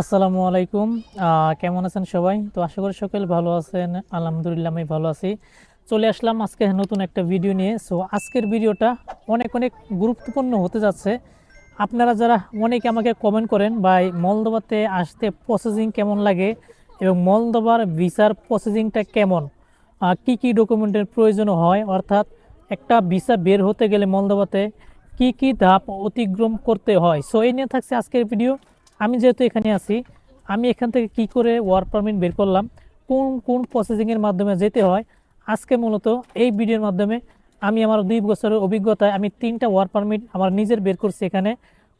আসসালামু আলাইকুম। কেমন আছেন সবাই? তো আশা করি সকলে ভালো আছেন। আলহামদুলিল্লাহ আমি ভালো আছি। চলে আসলাম আজকে নতুন একটা ভিডিও নিয়ে। সো, আজকের ভিডিওটা অনেক অনেক গুরুত্বপূর্ণ হতে যাচ্ছে। আপনারা যারা অনেকে আমাকে কমেন্ট করেন এই মলদোবাতে আসতে প্রসেসিং কেমন লাগে এবং মলদোবার ভিসার প্রসেসিংটা কেমন? কি কি ডকুমেন্টের প্রয়োজন হয়? অর্থাৎ একটা ভিসা বের হতে গেলে মলদোবাতে কি কি ধাপ অতিক্রম করতে হয়? সো, এই নিয়ে থাকছে আজকের ভিডিও। আমি যেহেতু এখানে আছি, আমি এখান থেকে কি করে ওয়ার্ক পারমিট বের করলাম, কোন কোন প্রসেসিংয়ের মাধ্যমে যেতে হয়, আজকে মূলত এই ভিডিওর মাধ্যমে আমি আমার দুই বছরের অভিজ্ঞতায় আমি তিনটা ওয়ার্ক পারমিট আমার নিজের বের করছি এখানে।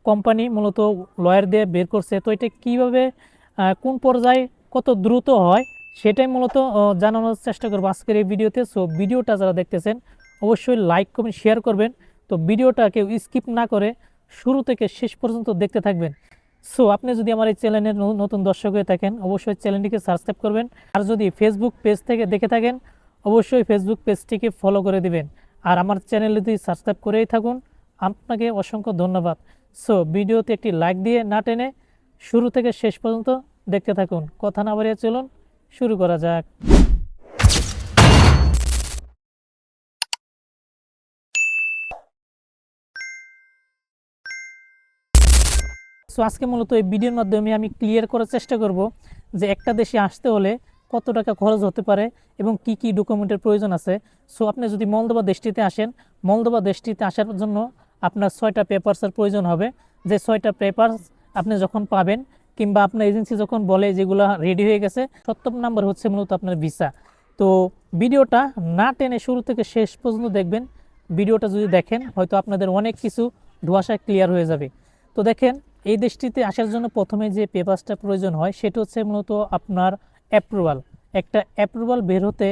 কোম্পানি মূলত লয়ার দিয়ে বের করছে। তো এটা কীভাবে কোন পর্যায়ে কত দ্রুত হয়, সেটাই মূলত জানানোর চেষ্টা করব আজকের এই ভিডিওতে। সো ভিডিওটা যারা দেখতেছেন, অবশ্যই লাইক করবেন শেয়ার করবেন। তো ভিডিওটা কেউ স্কিপ না করে শুরু থেকে শেষ পর্যন্ত দেখতে থাকবেন। সো আপনি যদি আমার এই চ্যানেলের নতুন দর্শক হয়ে থাকেন, অবশ্যই চ্যানেলটিকে সাবস্ক্রাইব করবেন। আর যদি ফেসবুক পেজ থেকে দেখে থাকেন, অবশ্যই ফেসবুক পেজটিকে ফলো করে দিবেন। আর আমার চ্যানেল যদি সাবস্ক্রাইব করেই থাকুন। আপনাকে অসংখ্য ধন্যবাদ। সো ভিডিওতে একটি লাইক দিয়ে না টেনে শুরু থেকে শেষ পর্যন্ত দেখতে থাকুন। কথা না বাড়িয়ে চলুন, শুরু করা যাক। সো আজকে মূলত এই ভিডিওর মাধ্যমে আমি ক্লিয়ার করার চেষ্টা করব যে একটা দেশে আসতে হলে কত টাকা খরচ হতে পারে এবং কি কি ডকুমেন্টের প্রয়োজন আছে। সো আপনি যদি মলদোবা দেশটিতে আসেন মলদোবা দেশটিতে আসার জন্য আপনার ছয়টা পেপারসের প্রয়োজন হবে। যে ছয়টা পেপারস আপনি যখন পাবেন কিংবা আপনার এজেন্সি যখন বলে যেগুলো রেডি হয়ে গেছে সপ্তম নাম্বার হচ্ছে মূলত আপনার ভিসা তো ভিডিওটা না টেনে শুরু থেকে শেষ পর্যন্ত দেখবেন। ভিডিওটা যদি দেখেন, হয়তো আপনাদের অনেক কিছু ধোয়াশায় ক্লিয়ার হয়ে যাবে। তো দেখেন এই দেশটিতে আসার জন্য প্রথমে যে পেপারসটা প্রয়োজন হয়, সেটা হচ্ছে মূলত আপনার অ্যাপ্রুভাল একটা অ্যাপ্রুভাল বের হতে,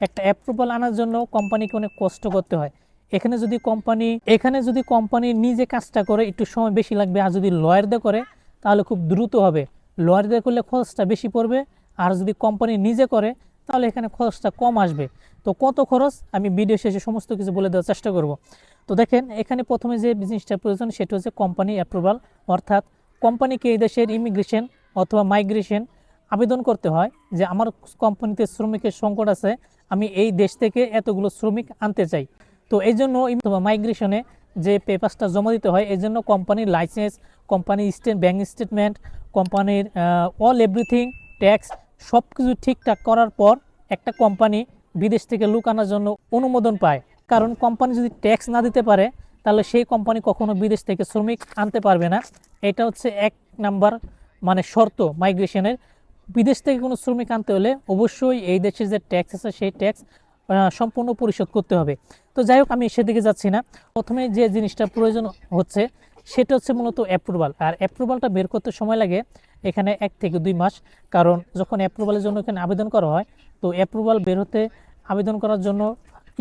একটা অ্যাপ্রুভাল আনার জন্য কোম্পানিকে অনেক কষ্ট করতে হয়। এখানে যদি কোম্পানি এখানে যদি কোম্পানি নিজে কাজটা করে, একটু সময় বেশি লাগবে, আর যদি লয়ার দিয়ে করে, তাহলে খুব দ্রুত হবে। লয়ার দিয়ে করলে খরচটা বেশি পড়বে, আর যদি কোম্পানি নিজে করে, তাহলে এখানে খরচটা কম আসবে। তো কত খরচ? আমি ভিডিও শেষে সমস্ত কিছু বলে দেওয়ার চেষ্টা করব। তো দেখেন, এখানে প্রথমে যে জিনিসটা প্রয়োজন, সেটা হচ্ছে কোম্পানি অ্যাপ্রুভাল অর্থাৎ কোম্পানিকে এই দেশের ইমিগ্রেশন অথবা মাইগ্রেশন আবেদন করতে হয়, যে আমার কোম্পানিতে শ্রমিকের সংকট আছে, আমি এই দেশ থেকে এতগুলো শ্রমিক আনতে চাই। তো এই জন্য মাইগ্রেশনে যে পেপারসটা জমা দিতে হয়, এই জন্য কোম্পানির লাইসেন্স কোম্পানির স্টেট ব্যাঙ্ক স্টেটমেন্ট কোম্পানির অল এভরিথিং ট্যাক্স সব কিছু ঠিকঠাক করার পর একটা কোম্পানি বিদেশ থেকে লোক আনার জন্য অনুমোদন পায়। কারণ কোম্পানি যদি ট্যাক্স না দিতে পারে, তাহলে সেই কোম্পানি কখনো বিদেশ থেকে শ্রমিক আনতে পারবে না। এটা হচ্ছে এক নাম্বার মানে শর্ত মাইগ্রেশনের। বিদেশ থেকে কোনো শ্রমিক আনতে হলে অবশ্যই এই দেশের যে ট্যাক্স আছে, সেই ট্যাক্স সম্পূর্ণ পরিশোধ করতে হবে। তো যাই হোক, আমি সেদিকে যাচ্ছি না। প্রথমে যে জিনিসটা প্রয়োজন হচ্ছে, সেটা হচ্ছে মূলত অ্যাপ্রুভাল আর অ্যাপ্রুভালটা বের করতে সময় লাগে এখানে এক থেকে দুই মাস। কারণ যখন অ্যাপ্রুভালের জন্য এখানে আবেদন করা হয়, তো অ্যাপ্রুভাল বের হতে আবেদন করার জন্য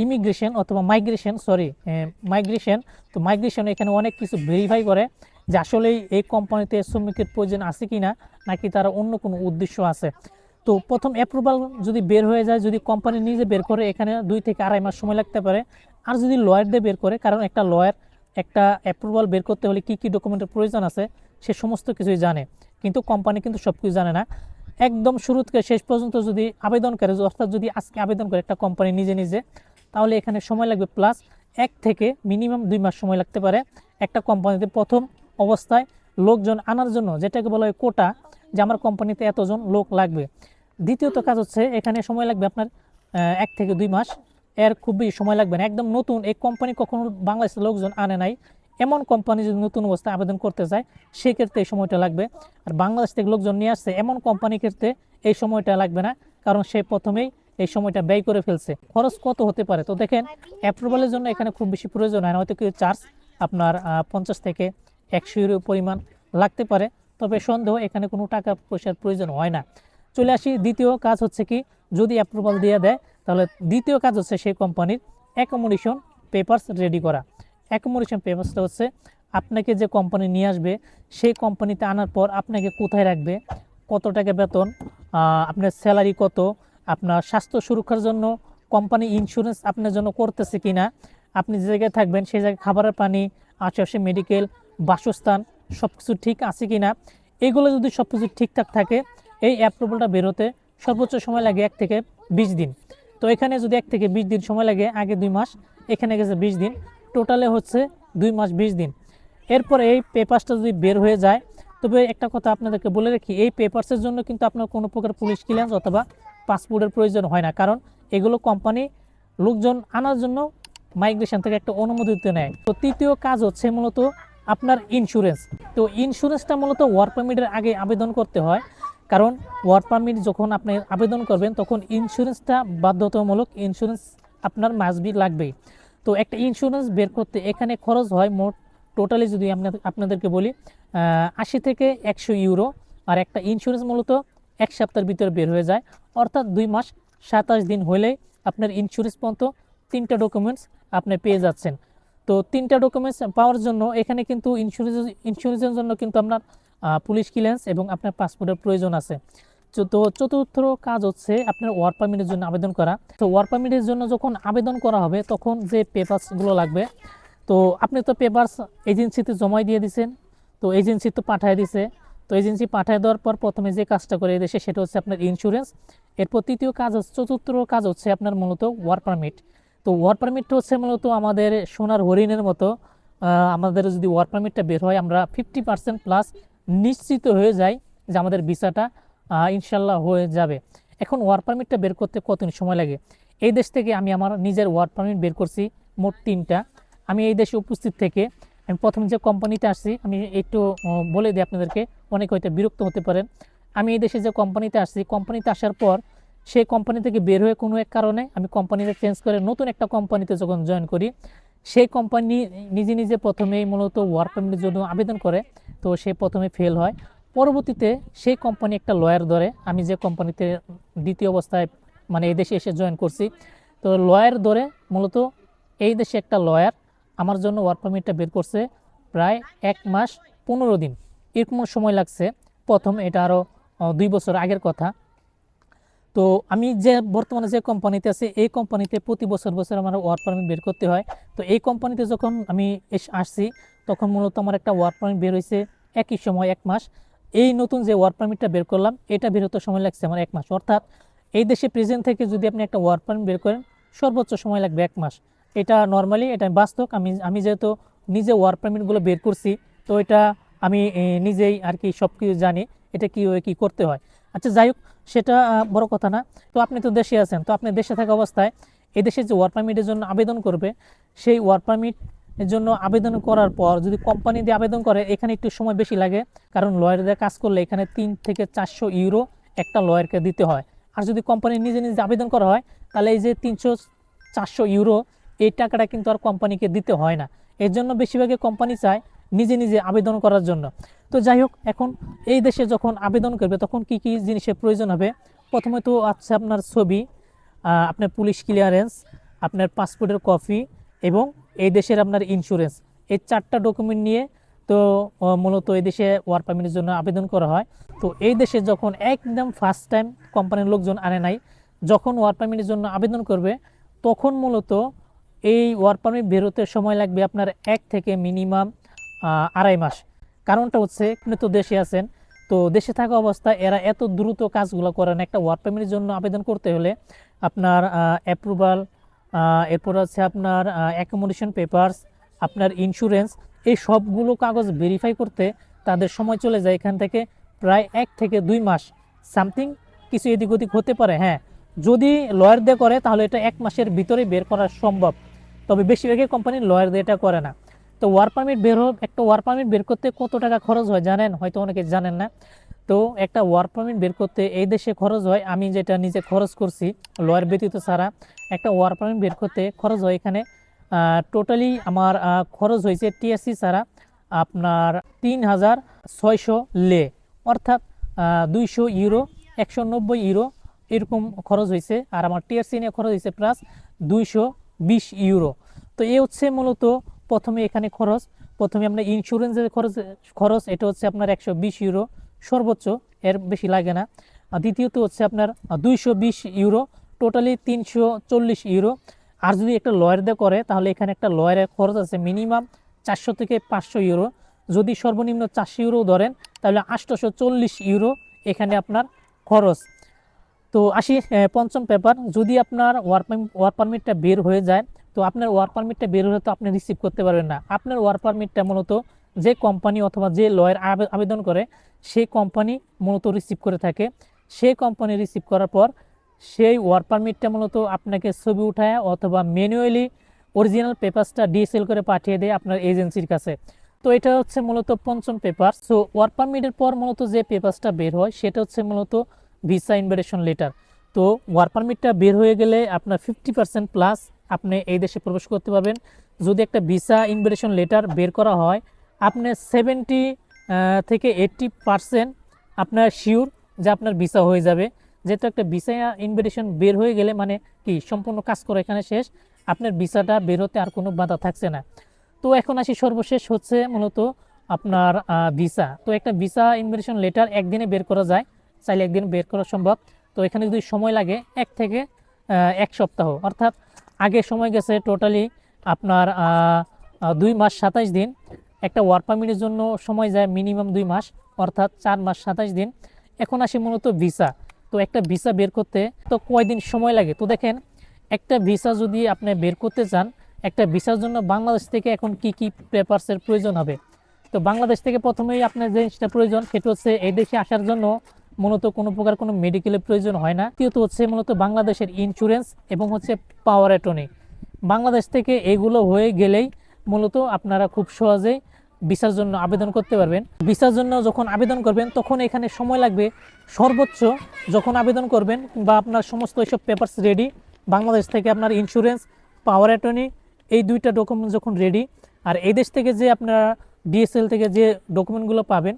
ইমিগ্রেশন অথবা মাইগ্রেশন সরি মাইগ্রেশন তো মাইগ্রেশন এখানে অনেক কিছু ভেরিফাই করে যে আসলেই এই কোম্পানিতে শ্রমিকের প্রয়োজন আছে কি না নাকি তারা অন্য কোনো উদ্দেশ্য আছে। তো প্রথম অ্যাপ্রুভাল যদি বের হয়ে যায়, যদি কোম্পানি নিজে বের করে, এখানে দুই থেকে আড়াই মাস সময় লাগতে পারে। আর যদি লয়ার দিয়ে বের করে, কারণ একটা লয়ার একটা অ্যাপ্রুভাল বের করতে হলে কী কী ডকুমেন্টের প্রয়োজন আছে, সে সমস্ত কিছুই জানে। কিন্তু কোম্পানি কিন্তু সব কিছু জানে না। একদম শুরু থেকে শেষ পর্যন্ত যদি আবেদন করে, অর্থাৎ যদি আজকে আবেদন করে একটা কোম্পানি নিজে নিজে, তাহলে এখানে সময় লাগবে প্লাস এক থেকে মিনিমাম দুই মাস সময় লাগতে পারে একটা কোম্পানিতে প্রথম অবস্থায় লোকজন আনার জন্য, যেটাকে বলা হয় কোটা যে আমার কোম্পানিতে এতজন লোক লাগবে। দ্বিতীয়ত কাজ হচ্ছে, এখানে সময় লাগবে আপনার এক থেকে দুই মাস। এর খুবই সময় লাগবে না। একদম নতুন, এই কোম্পানি কখনো বাংলাদেশের লোকজন আনে নাই। এমন কোম্পানি যদি নতুন অবস্থায় আবেদন করতে চায়, সেক্ষেত্রে এই সময়টা লাগবে। আর বাংলাদেশ থেকে লোকজন নিয়ে আসছে এমন কোম্পানির ক্ষেত্রে এই সময়টা লাগবে না, কারণ সে প্রথমেই এই সময়টা ব্যয় করে ফেলছে। খরচ কত হতে পারে? তো দেখেন অ্যাপ্রুভালের জন্য এখানে খুব বেশি প্রয়োজন হয় না, হয়তো কিছু চার্জ আপনার পঞ্চাশ থেকে একশো ইউরো পরিমাণ লাগতে পারে। তবে সন্দেহ, এখানে কোনো টাকা পয়সার প্রয়োজন হয় না। চলে আসি, দ্বিতীয় কাজ হচ্ছে কি, যদি অ্যাপ্রুভাল দিয়ে দেয়, তাহলে দ্বিতীয় কাজ হচ্ছে সেই কোম্পানির অ্যাকোমোডেশন পেপারস রেডি করা। অ্যাকোমোডেশন পেপারসটা হচ্ছে আপনাকে যে কোম্পানি নিয়ে আসবে, সেই কোম্পানিতে আনার পর আপনাকে কোথায় রাখবে, কত টাকা বেতন আপনার স্যালারি কত, আপনার স্বাস্থ্য সুরক্ষার জন্য কোম্পানি ইন্স্যুরেন্স আপনার জন্য করতেছে কিনা, আপনি যে জায়গায় থাকবেন সেই জায়গায় খাবারের পানি, আশেপাশে মেডিকেল বাসস্থান সব কিছু ঠিক আছে কিনা এইগুলো যদি সব কিছু ঠিকঠাক থাকে, এই অ্যাপ্রুভালটা বেরোতে সর্বোচ্চ সময় লাগে এক থেকে বিশ দিন। তো এখানে যদি এক থেকে বিশ দিন সময় লাগে, আগে দুই মাস, এখানে গেছে বিশ দিন। টোটালে হচ্ছে দুই মাস বিশ দিন। এরপর এই পেপারসটা যদি বের হয়ে যায়, তবে একটা কথা আপনাদেরকে বলে রাখি, এই পেপারসের জন্য কিন্তু আপনার কোনো প্রকার পুলিশ ক্লিয়ারেন্স অথবা পাসপোর্টের প্রয়োজন হয় না। কারণ এগুলো কোম্পানি লোকজন আনার জন্য মাইগ্রেশন থেকে একটা অনুমতি দিতে নেয়। তো তৃতীয় কাজ হচ্ছে মূলত আপনার ইন্স্যুরেন্স তো ইন্স্যুরেন্সটা মূলত ওয়ার্ক পারমিটের আগে আবেদন করতে হয়। কারণ ওয়ার্ক পারমিট যখন আপনি আবেদন করবেন, তখন ইন্স্যুরেন্সটা বাধ্যতামূলক ইন্স্যুরেন্স আপনার মাসবি লাগবেই। তো একটা ইন্স্যুরেন্স বের করতে এখানে খরচ হয় মোট টোটালি যদি আপনাদেরকে বলি আশি থেকে একশো ইউরো আর একটা ইন্স্যুরেন্স মূলত এক সপ্তাহের ভিতরে বের হয়ে যায়। অর্থাৎ দুই মাস সাতাশ দিন হলেই আপনার ইন্স্যুরেন্স পর্যন্ত তিনটা ডকুমেন্টস আপনি পেয়ে যাচ্ছেন। তো তিনটা ডকুমেন্টস পাওয়ার জন্য এখানে কিন্তু ইন্স্যুরেন্স ইন্স্যুরেন্সের জন্য কিন্তু আপনার পুলিশ ক্লিয়ারেন্স এবং আপনার পাসপোর্টের প্রয়োজন আছে। তো- চতুর্থ কাজ হচ্ছে আপনার ওয়ার্ক পারমিটের জন্য আবেদন করা। তো ওয়ার্ক পারমিটের জন্য যখন আবেদন করা হবে, তখন যে পেপারসগুলো লাগবে, তো আপনি তো পেপারস এজেন্সিতে জমাই দিয়ে দিয়েছেন তো এজেন্সি তো পাঠিয়ে দিছে। তো এজেন্সি পাঠিয়ে দেওয়ার পর প্রথমে যে কাজটা করে দেশে সেটা হচ্ছে আপনার ইন্স্যুরেন্স এরপর তৃতীয় কাজ হচ্ছে, চতুর্থ কাজ হচ্ছে আপনার মূলত ওয়ার্ক পারমিট তো ওয়ার্ক পারমিটটা হচ্ছে মূলত আমাদের সোনার হরিণের মতো। আমাদের যদি ওয়ার্ক পারমিটটা বের হয়, আমরা ফিফটি পার্সেন্ট প্লাস নিশ্চিত হয়ে যাই যে আমাদের ভিসাটা ইনশাল্লাহ হয়ে যাবে। এখন ওয়ার্ক পারমিটটা বের করতে কতদিন সময় লাগে? এই দেশ থেকে আমি আমার নিজের ওয়ার্ক পারমিট বের করছি মোট তিনটা। আমি এই দেশে উপস্থিত থেকে আমি প্রথম যে কোম্পানিতে আসছি, আমি একটু বলে দিই আপনাদেরকে, অনেক হয়তো বিরক্ত হতে পারেন। আমি এই দেশে যে কোম্পানিতে আসছি কোম্পানিতে আসার পর সেই কোম্পানি থেকে বের হয়ে কোনো এক কারণে আমি কোম্পানিতে চেঞ্জ করে নতুন একটা কোম্পানিতে যখন জয়েন করি, সেই কোম্পানি নিজে নিজে প্রথমেই মূলত ওয়ার্ক পারমিটের জন্য আবেদন করে, তো সে প্রথমে ফেল হয়। পরবর্তীতে সেই কোম্পানি একটা লয়ার ধরে। আমি যে কোম্পানিতে দ্বিতীয় অবস্থায় মানে এই দেশে এসে জয়েন করছি। তো লয়ার ধরে মূলত এই দেশে একটা লয়ার আমার জন্য ওয়ার্ক পারমিটটা বের করছে প্রায় এক মাস পনেরো দিন। এরকম সময় লাগছে। প্রথম এটা আরও দুই বছর আগের কথা। তো আমি যে বর্তমানে যে কোম্পানিতে আছি, এই কোম্পানিতে প্রতি বছর বছর আমার ওয়ার্ক পারমিট বের করতে হয়। তো এই কোম্পানিতে যখন আমি আসছি, তখন মূলত আমার একটা ওয়ার্ক পারমিট বের হয়েছে একই সময়, এক মাস। এই নতুন যে ওয়ার্ক পারমিটটা বের করলাম, এটা বের হতে সময় লাগছে আমার এক মাস। অর্থাৎ এই দেশে প্রেজেন্ট থেকে যদি আপনি একটা ওয়ার্ক পারমিট বের করেন, সর্বোচ্চ সময় লাগবে এক মাস। এটা নর্মালি এটা বাস্তব। আমি আমি যেহেতু নিজে ওয়ার্ক পারমিটগুলো বের করছি, তো এটা আমি নিজেই আর কি সব কিছু জানি এটা কি কী করতে হয়। আচ্ছা যাই হোক, সেটা বড় কথা না। তো আপনি তো দেশে আছেন, তো আপনি দেশে থাকা অবস্থায় এই দেশে যে ওয়ার্ক পারমিটের জন্য আবেদন করবে, সেই ওয়ার্ক পারমিট এর জন্য আবেদন করার পর যদি কোম্পানি দিয়ে আবেদন করে, এখানে একটু সময় বেশি লাগে। কারণ লয়ারদের কাজ করলে এখানে তিন থেকে চারশো ইউরো একটা লয়ারকে দিতে হয়। আর যদি কোম্পানি নিজে নিজে আবেদন করা হয়, তাহলে এই যে তিনশো চারশো ইউরো, এই টাকাটা কিন্তু আর কোম্পানিকে দিতে হয় না। এর জন্য বেশিরভাগই কোম্পানি চায় নিজে নিজে আবেদন করার জন্য। তো যাই হোক, এখন এই দেশে যখন আবেদন করবে, তখন কি কি জিনিসের প্রয়োজন হবে? প্রথমে তো আছে আপনার ছবি আপনার পুলিশ ক্লিয়ারেন্স আপনার পাসপোর্টের কপি এবং এই দেশের আপনার ইন্স্যুরেন্স এই চারটা ডকুমেন্ট নিয়ে তো মূলত এই দেশে ওয়ার্ক পারমিটের জন্য আবেদন করা হয়। তো এই দেশে যখন একদম ফার্স্ট টাইম কোম্পানির লোকজন আনে নাই, যখন ওয়ার্ক পারমিটের জন্য আবেদন করবে, তখন মূলত এই ওয়ার্ক পারমিট বেরোতে সময় লাগবে আপনার এক থেকে মিনিমাম আড়াই মাস। কারণটা হচ্ছে, আপনি তো দেশে আছেন, তো দেশে থাকা অবস্থায় এরা এত দ্রুত কাজগুলো করেন একটা ওয়ার্ক পারমিটের জন্য আবেদন করতে হলে আপনার অ্যাপ্রুভাল এরপর আছে আপনার অ্যাকোমোডেশন পেপারস আপনার ইন্স্যুরেন্স এই সবগুলো কাগজ ভেরিফাই করতে তাদের সময় চলে যায়। এখান থেকে প্রায় এক থেকে দুই মাস সামথিং কিছু এদিক ওদিক হতে পারে হ্যাঁ। যদি লয়ার দিয়ে করে, তাহলে এটা এক মাসের ভিতরে বের করা সম্ভব। তবে বেশিরভাগই কোম্পানি লয়ার দিয়ে এটা করে না। তো ওয়ার্ক পারমিট বের একটা ওয়ার্ক পারমিট বের করতে কত টাকা খরচ হয় জানেন? হয়তো অনেকে জানেন না। তো একটা ওয়ার্ক পারমিট বের করতে এই দেশে খরচ হয়। আমি যেটা নিজে খরচ করছি লয়ার ব্যতীত ছাড়া একটা ওয়ার্ক পারমিট বের করতে খরচ হয় এখানে। টোটালি আমার খরচ হয়েছে টিএসসি ছাড়া আপনার তিন হাজার ছয়শো লে। অর্থাৎ দুইশো ইউরো একশো নব্বই ইউরো এরকম খরচ হয়েছে। আর আমার টিআরসি নিয়ে খরচ হয়েছে প্লাস দুইশো বিশ ইউরো তো এ হচ্ছে মূলত প্রথমে এখানে খরচ। প্রথমে আপনার ইন্স্যুরেন্সের খরচ খরচ, এটা হচ্ছে আপনার একশো বিশ ইউরো সর্বোচ্চ, এর বেশি লাগে না। দ্বিতীয়ত হচ্ছে আপনার দুইশো বিশ ইউরো টোটালি তিনশো চল্লিশ ইউরো। আর যদি একটা লয়ার দিয়ে করে, তাহলে এখানে একটা লয়ারের খরচ আছে মিনিমাম চারশো থেকে পাঁচশো ইউরো। যদি সর্বনিম্ন চারশো ইউরো ধরেন, তাহলে আটশোশো চল্লিশ ইউরো এখানে আপনার খরচ। তো আসি পঞ্চম পেপার। যদি আপনার ওয়ার্ক ওয়ার্ক পারমিটটা বের হয়ে যায়, তো আপনার ওয়ার্ক পারমিটটা বের হলে তো আপনি রিসিভ করতে পারবেন না। আপনার ওয়ার্ক পারমিটটা মূলত যে কোম্পানি অথবা যে লয়ার আবেদন করে সেই কোম্পানি মূলত রিসিভ করে থাকে। সেই কোম্পানি রিসিভ করার পর সেই ওয়ার্ক পারমিটটা মূলত আপনাকে ছবি উঠায় অথবা ম্যানুয়ালি অরিজিনাল পেপারসটা ডিএসএল করে পাঠিয়ে দেয় আপনার এজেন্সির কাছে। তো এটা হচ্ছে মূলত পঞ্চম পেপার সো ওয়ার্ক পারমিটের পর মূলত যে পেপারসটা বের হয়, সেটা হচ্ছে মূলত ভিসা ইনভিটেশন লেটার তো ওয়ার্ক পারমিটটা বের হয়ে গেলে আপনার ফিফটি পার্সেন্ট প্লাস আপনি এই দেশে প্রবেশ করতে পারবেন। যদি একটা ভিসা ইনভিটেশন লেটার বের করা হয়, আপনি সেভেন্টি থেকে এইট্টি পার্সেন্ট আপনার শিওর যে আপনার ভিসা হয়ে যাবে। যেহেতু একটা ভিসা ইনভিটেশন বের হয়ে গেলে মানে কি, সম্পূর্ণ কাজ করে এখানে শেষ। আপনার ভিসাটা বের হতে আর কোনো বাধা থাকছে না। তো এখন আসি সর্বশেষ হচ্ছে মূলত আপনার ভিসা। তো একটা ভিসা ইনভিটেশন লেটার একদিনে বের করা যায়, চাইলে একদিন বের করা সম্ভব। তো এখানে যদি সময় লাগে, এক থেকে এক সপ্তাহ, অর্থাৎ আগে সময় গেছে টোটালি আপনার দুই মাস সাতাইশ দিন। একটা ওয়ার্ক পারমিটের জন্য সময় যায় মিনিমাম দুই মাস, অর্থাৎ চার মাস সাতাইশ দিন। এখন আসি মূলত ভিসা। তো একটা ভিসা বের করতে তো কয়দিন সময় লাগে? তো দেখেন, একটা ভিসা যদি আপনি বের করতে চান, একটা ভিসার জন্য বাংলাদেশ থেকে এখন কি কি পেপারসের প্রয়োজন হবে? তো বাংলাদেশ থেকে প্রথমেই আপনার যে জিনিসটা প্রয়োজন, সেটা হচ্ছে এই দেশে আসার জন্য মূলত কোনো প্রকার কোনো মেডিকেলের প্রয়োজন হয় না। দ্বিতীয়ত হচ্ছে মূলত বাংলাদেশের ইন্স্যুরেন্স এবং হচ্ছে পাওয়ার অ্যাটর্নি বাংলাদেশ থেকে এগুলো হয়ে গেলেই মূলত আপনারা খুব সহজেই ভিসার জন্য আবেদন করতে পারবেন। ভিসার জন্য যখন আবেদন করবেন, তখন এখানে সময় লাগবে সর্বোচ্চ যখন আবেদন করবেন বা আপনার সমস্ত এইসব পেপারস রেডি বাংলাদেশ থেকে আপনার ইন্স্যুরেন্স পাওয়ার অ্যাটর্নি এই দুইটা ডকুমেন্ট যখন রেডি আর এই দেশ থেকে যে আপনারা ডিএসএল থেকে যে ডকুমেন্টগুলো পাবেন,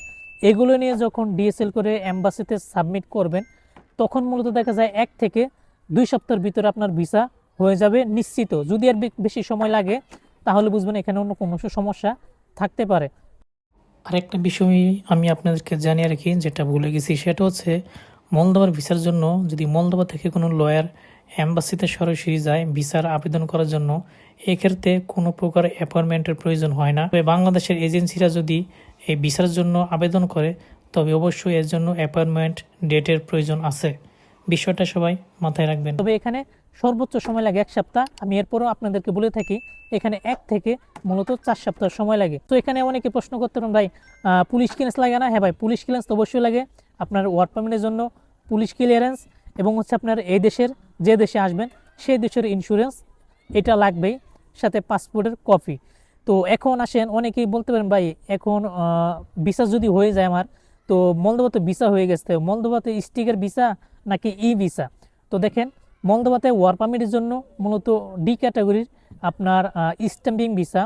এগুলো নিয়ে যখন ডিএসএল করে অ্যাম্বাসিতে সাবমিট করবেন, তখন মূলত দেখা যায় এক থেকে দুই সপ্তাহের ভিতরে আপনার ভিসা হয়ে যাবে নিশ্চিত। যদি আর বেশি সময় লাগে, তাহলে বুঝবেন এখানে অন্য কোনো সমস্যা থাকতে পারে। আরেকটা বিষয় আমি আপনাদেরকে জানিয়ে রাখি, যেটা ভুলে গেছি, সেটা হচ্ছে মলদোবার ভিসার জন্য যদি মলদোবা থেকে কোনো লয়ার অ্যাম্বাসিতে সরাসরি যায় ভিসার আবেদন করার জন্য, এক্ষেত্রে কোনো প্রকার অ্যাপয়েন্টমেন্টের প্রয়োজন হয় না। তবে বাংলাদেশের এজেন্সিরা যদি এই ভিসার জন্য আবেদন করে, তবে অবশ্যই এর জন্য অ্যাপয়েন্টমেন্ট ডেটের প্রয়োজন আছে। বিষয়টা সবাই মাথায় রাখবেন। তবে এখানে সর্বোচ্চ সময় লাগে এক সপ্তাহ। আমি এরপরও আপনাদেরকে বলে থাকি, এখানে এক থেকে মূলত চার সপ্তাহ সময় লাগে। তো এখানে অনেকে প্রশ্ন করতে পারেন, ভাই পুলিশ ক্লিয়ারেন্স লাগে না? হ্যাঁ ভাই, পুলিশ ক্লিয়ারেন্স তো অবশ্যই লাগে। আপনার ওয়ার্ক পারমিটের জন্য পুলিশ ক্লিয়ারেন্স এবং হচ্ছে আপনার এই দেশের যে দেশে আসবেন, সেই দেশের ইন্স্যুরেন্স এটা লাগবেই, সাথে পাসপোর্টের কপি তো এখন আসেন, অনেকেই বলতে পারেন, ভাই, এখন ভিসা যদি হয়ে যায় আমার, তো মলদোবাতে ভিসা হয়ে গেছে। মলদোবাতে স্টিকের ভিসা নাকি ই ভিসা? তো দেখেন মলদোবাতে ওয়ার পারমিটের জন্য মূলত ডি ক্যাটাগরির আপনার স্ট্যাম্পিং ভিসা।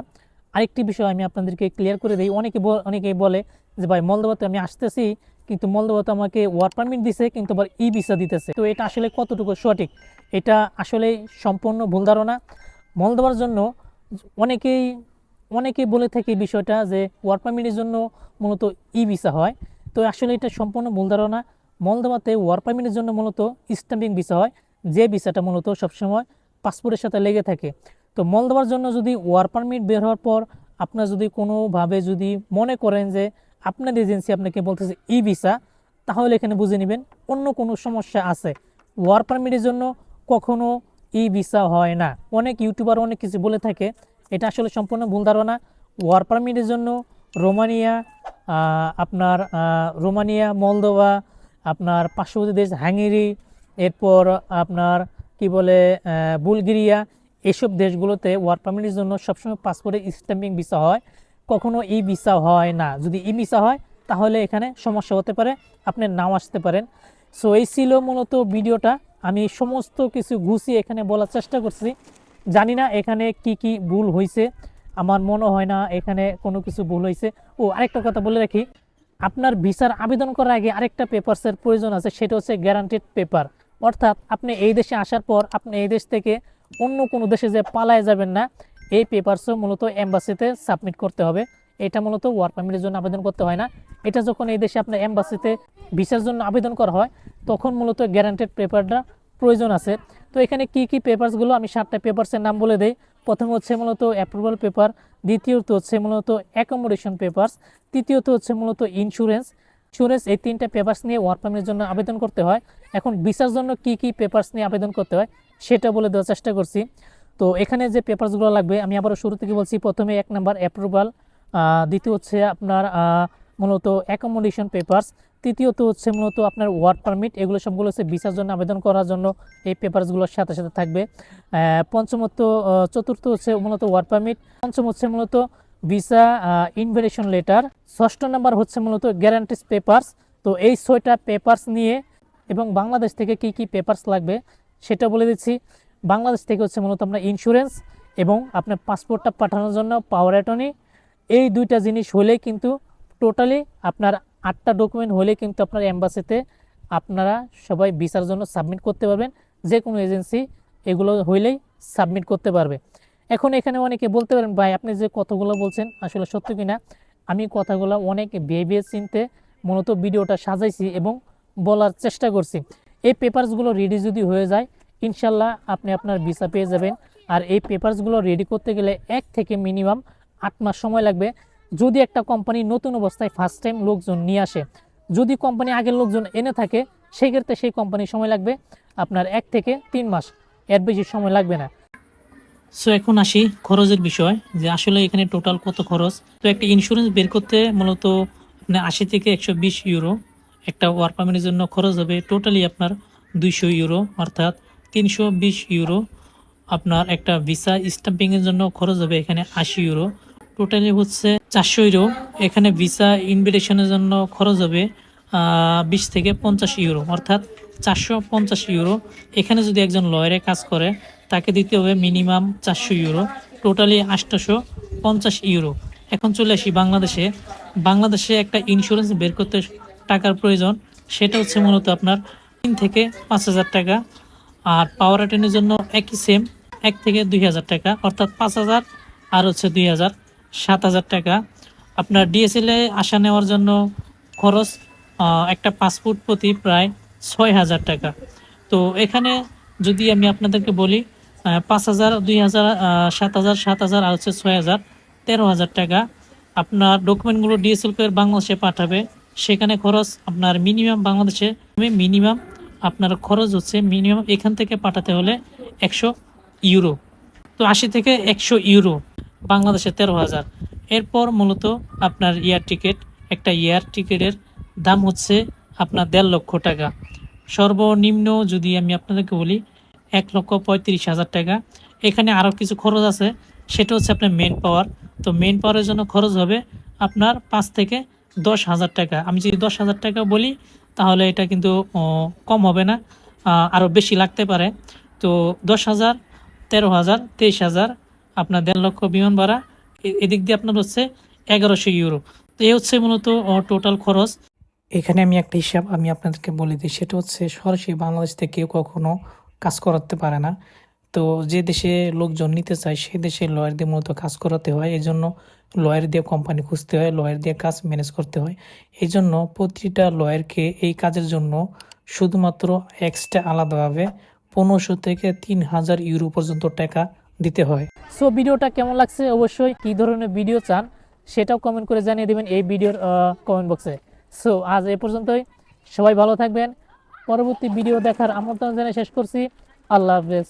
আরেকটি বিষয় আমি আপনাদেরকে ক্লিয়ার করে দিই। অনেকে অনেকেই বলে যে, ভাই মলদোবাতে আমি আসতেছি, কিন্তু মলদোবাতে আমাকে ওয়ার পারমিট দিছে, কিন্তু আবার ই ভিসা দিতেছে। তো এটা আসলে কতটুকু সঠিক? এটা আসলে সম্পূর্ণ ভুল ধারণা। মলদোবার জন্য অনেকেই অনেকেই বলে থাকে বিষয়টা যে ওয়ার্ক পারমিটের জন্য মূলত ই ভিসা হয়। তো আসলে এটা সম্পূর্ণ ভুল ধারণা। মলদোবাতে ওয়ার্ক পারমিটের জন্য মূলত স্ট্যাম্পিং ভিসা হয়। যে ভিসাটা মূলত সবসময় পাসপোর্টের সাথে লেগে থাকে। তো মলদোবার জন্য যদি ওয়ার্ক পারমিট বের হওয়ার পর আপনার যদি কোনোভাবে যদি মনে করেন যে আপনার এজেন্সি আপনাকে বলতেছে ই ভিসা, তাহলে এখানে বুঝে নেবেন অন্য কোনো সমস্যা আছে। ওয়ার্ক পারমিটের জন্য কখনো ই ভিসা হয় না। অনেক ইউটিউবার অনেক কিছু বলে থাকে, এটা আসলে সম্পূর্ণ ভুল ধারণা। ওয়ার্ক পারমিটের জন্য রোমানিয়া আপনার রোমানিয়া, মলদোভা আপনার পার্শ্ববর্তী দেশ হাঙ্গেরি, এরপর আপনার কি বলে বুলগেরিয়া, এসব দেশগুলোতে ওয়ার্ক পারমিটের জন্য সবসময় পাসপোর্টে স্ট্যাম্পিং ভিসা হয়। কখনো ই ভিসা হয় না। যদি ই ভিসা হয়, তাহলে এখানে সমস্যা হতে পারে। আপনি নাও আসতে পারেন। সো এই ছিল মূলত ভিডিওটা। আমি সমস্ত কিছু গুছিয়ে এখানে বলার চেষ্টা করছি। জানি না এখানে কি কি ভুল হয়েছে আমার মনে হয় না এখানে কোনো কিছু ভুল হয়েছে ও, আরেকটা কথা বলে রাখি। আপনার ভিসার আবেদন করার আগে আরেকটা পেপারসের প্রয়োজন আছে, সেটা হচ্ছে গ্যারান্টেড পেপার অর্থাৎ আপনি এই দেশে আসার পর আপনি এই দেশ থেকে অন্য কোনো দেশে যে পালায় যাবেন না, এই পেপারসও মূলত এম্বাসিতে সাবমিট করতে হবে। এটা মূলত ওয়ার্ক পারমিটের জন্য আবেদন করতে হয় না। এটা যখন এই দেশে আপনার এম্বাসিতে ভিসার জন্য আবেদন করা হয়, তখন মূলত গ্যারান্টেড পেপারটা প্রয়োজন আছে। তো এখানে কি কি পেপারসগুলো আমি সাতটা পেপারসের নাম বলে দেই। প্রথমে হচ্ছে মূলত অ্যাপ্রুভাল পেপার দ্বিতীয়ত হচ্ছে মূলত অ্যাকোমোডেশন পেপারস তৃতীয়ত হচ্ছে মূলত ইন্স্যুরেন্স ইন্স্যুরেন্স এই তিনটা পেপারস নিয়ে ওয়ার্ক পারমিটের জন্য আবেদন করতে হয়। এখন ভিসার জন্য কি কি পেপারস নিয়ে আবেদন করতে হয় সেটা বলে দেওয়ার চেষ্টা করছি। তো এখানে যে পেপারসগুলো লাগবে, আমি আবারও শুরু থেকে বলছি, প্রথমে এক নাম্বার অ্যাপ্রুভাল দ্বিতীয় হচ্ছে আপনার মূলত অ্যাকোমোডেশন পেপারস তৃতীয়ত হচ্ছে মূলত আপনার ওয়ার্ক পারমিট এগুলো সবগুলো হচ্ছে ভিসার জন্য আবেদন করার জন্য এই পেপারসগুলোর সাথে সাথে থাকবে। পঞ্চমত চতুর্থ হচ্ছে মূলত ওয়ার্ক পারমিট পঞ্চম হচ্ছে মূলত ভিসা ইনভিটেশন লেটার ষষ্ঠ নাম্বার হচ্ছে মূলত গ্যারান্টিস পেপারস তো এই ছয়টা পেপারস নিয়ে এবং বাংলাদেশ থেকে কি কি পেপারস লাগবে সেটা বলে দিচ্ছি। বাংলাদেশ থেকে হচ্ছে মূলত আপনার ইন্স্যুরেন্স এবং আপনার পাসপোর্টটা পাঠানোর জন্য পাওয়ার অ্যাটর্নি এই দুইটা জিনিস হলে কিন্তু টোটালি আপনার আটটা ডকুমেন্ট হলে কিন্তু আপনার অ্যাম্বাসিতে আপনারা সবাই ভিসার জন্য সাবমিট করতে পারবেন। যে কোনো এজেন্সি এগুলো হইলেই সাবমিট করতে পারবে। এখন এখানে অনেকে বলতে পারেন, ভাই, আপনি যে কথাগুলো বলছেন আসলে সত্য কিনা? আমি কথাগুলো অনেক ভেবে চিনতে মূলত ভিডিওটা সাজাইছি এবং বলার চেষ্টা করছি। এই পেপারসগুলো রেডি যদি হয়ে যায়, ইনশাল্লাহ আপনি আপনার ভিসা পেয়ে যাবেন। আর এই পেপারসগুলো রেডি করতে গেলে এক থেকে মিনিমাম আট মাস সময় লাগবে। যদি একটা কোম্পানি নতুন অবস্থায় ফার্স্ট টাইম লোকজন নিয়ে আসে, যদি কোম্পানি আগের লোকজন এনে থাকে, সেক্ষেত্রে সেই কোম্পানির সময় লাগবে আপনার এক থেকে তিন মাস। এর বেশি সময় লাগবে না। সো এখন আসি খরচের বিষয়, যে আসলে এখানে টোটাল কত খরচ? তো একটা ইন্স্যুরেন্স বের করতে মূলত আপনার আশি থেকে একশো বিশ ইউরো একটা ওয়ার্ক পারমিটের জন্য খরচ হবে টোটালি আপনার দুইশো ইউরো অর্থাৎ তিনশো বিশ ইউরো আপনার একটা ভিসা স্টাম্পিংয়ের জন্য খরচ হবে এখানে আশি ইউরো টোটালি হচ্ছে চারশো ইউরো এখানে ভিসা ইনভিটেশনের জন্য খরচ হবে বিশ থেকে পঞ্চাশ ইউরো অর্থাৎ চারশো পঞ্চাশ ইউরো এখানে যদি একজন লয়ারে কাজ করে, তাকে দিতে হবে মিনিমাম চারশো ইউরো টোটালি আটশোশো পঞ্চাশ ইউরো এখন চলে আসি বাংলাদেশে। বাংলাদেশে একটা ইন্স্যুরেন্স বের করতে টাকার প্রয়োজন, সেটা হচ্ছে মূলত আপনার তিন থেকে পাঁচ হাজার টাকা, আর পাওয়ার অ্যাটেন্ডের জন্য একই সেম এক থেকে দুই হাজার টাকা, অর্থাৎ পাঁচ হাজার আর হচ্ছে দুই হাজার। সাত হাজার টাকা। আপনার ডিএসএলে আসা নেওয়ার জন্য খরচ একটা পাসপোর্ট প্রতি প্রায় ছয় হাজার টাকা। তো এখানে যদি আমি আপনাদেরকে বলি পাঁচ হাজার, দুই হাজার সাত হাজার সাত হাজার আর হচ্ছে ছয় হাজার, তেরো হাজার টাকা। আপনার ডকুমেন্টগুলো ডিএসএল করে বাংলাদেশে পাঠাবে। সেখানে খরচ আপনার মিনিমাম বাংলাদেশে মিনিমাম আপনার খরচ হচ্ছে মিনিমাম এখান থেকে পাঠাতে হলে একশো ইউরো। তো আশি থেকে একশো ইউরো। বাংলাদেশে তেরো হাজার। এরপর মূলত আপনার এয়ার টিকিট একটা এয়ার টিকিটের দাম হচ্ছে আপনার দেড় লক্ষ টাকা। সর্বনিম্ন যদি আমি আপনাদেরকে বলি, এক লক্ষ পঁয়ত্রিশ হাজার টাকা। এখানে আরও কিছু খরচ আছে, সেটা হচ্ছে আপনার মেন পাওয়ার তো মেন পাওয়ারের জন্য খরচ হবে আপনার পাঁচ থেকে দশ হাজার টাকা। আমি যদি দশ হাজার টাকা বলি, তাহলে এটা কিন্তু কম হবে না আরও বেশি লাগতে পারে। তো দশ হাজার, তেরো হাজার, তেইশ হাজার আপনার দেড় লক্ষ বিমান ভাড়া এদিক দিয়ে আপনার হচ্ছে এগারোশো ইউরো। তো এই হচ্ছে মূলত টোটাল খরচ। এখানে আমি একটা হিসাব আমি আপনাদেরকে বলে দিই, সেটা হচ্ছে সরাসরি বাংলাদেশ থেকে কেউ কখনো কাজ করাতে পারে না। তো যে দেশে লোকজন নিতে চায় সেই দেশে লয়ার দিয়ে মূলত কাজ করাতে হয়। এই জন্য লয়ার দিয়ে কোম্পানি খুঁজতে হয় লয়ার দিয়ে কাজ ম্যানেজ করতে হয়। এই জন্য প্রতিটা লয়ারকে এই কাজের জন্য শুধুমাত্র এক্সট্রা আলাদাভাবে পনেরোশো থেকে তিন হাজার ইউরো পর্যন্ত টাকা দিতে হয়। সো ভিডিওটা কেমন লাগছে? অবশ্যই কি ধরনের ভিডিও চান সেটাও কমেন্ট করে জানিয়ে দেবেন এই ভিডিওর কমেন্ট বক্সে সো আজ এ পর্যন্তই। সবাই ভালো থাকবেন। পরবর্তী ভিডিও দেখার আমন্ত্রণ জানিয়ে শেষ করছি। আল্লাহ হাফেজ।